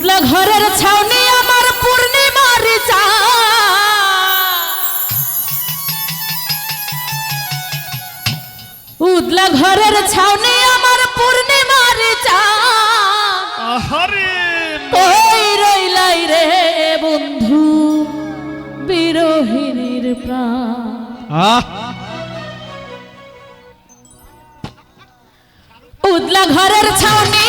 দুতলা ঘরের ছাউনি আমার পূর্ণিমার চা। উদলা ঘরের ছাউনি আমার পূর্ণিমার চা। কই রইলাই রে বন্ধু বিরোহিনীর প্রাণ। উদলা ঘরের ছাউনি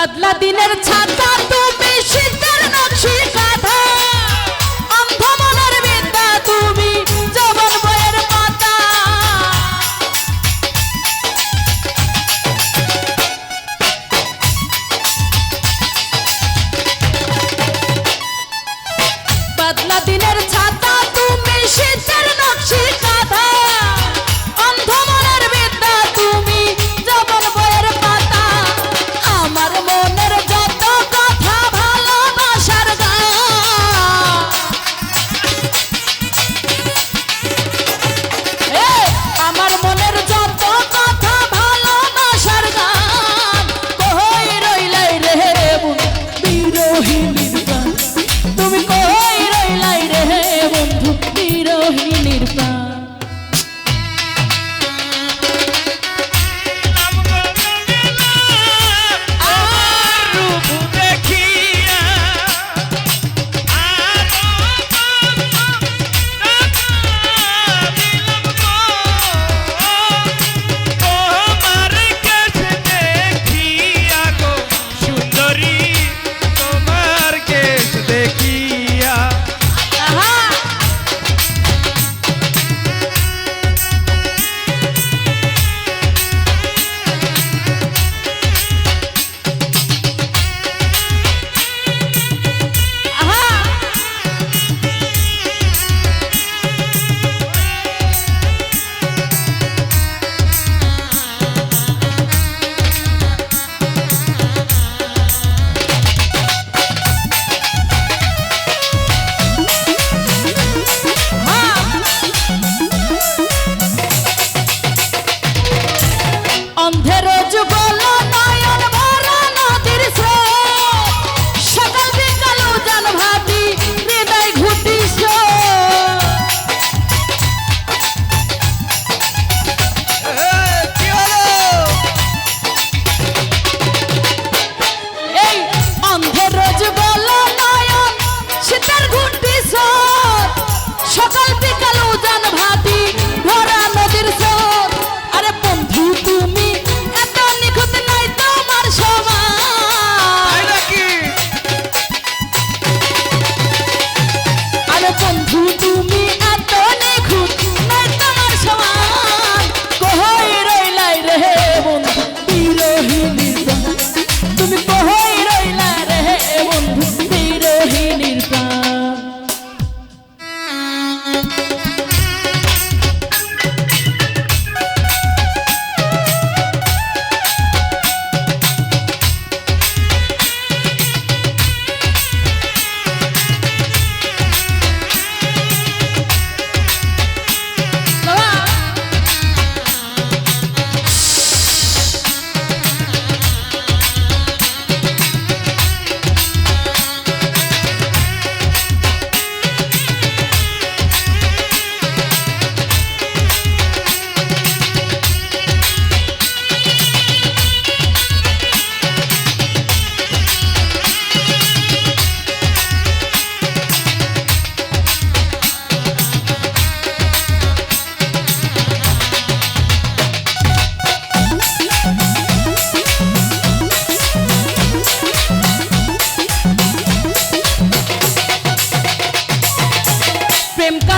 বাদলা দিনের ছাতা।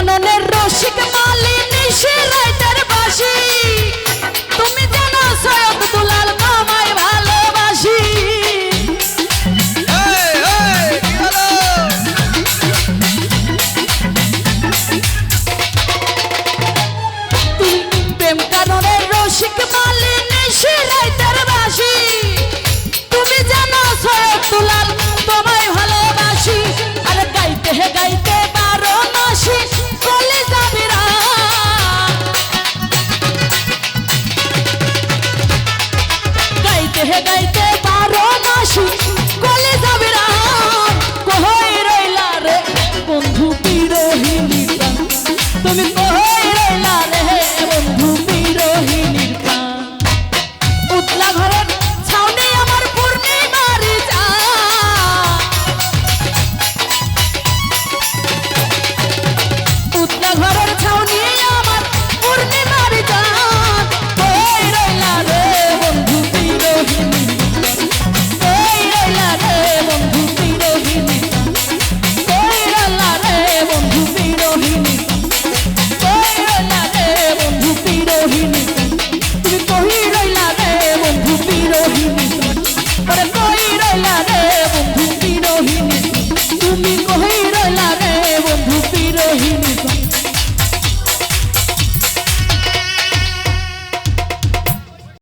জানানের রশি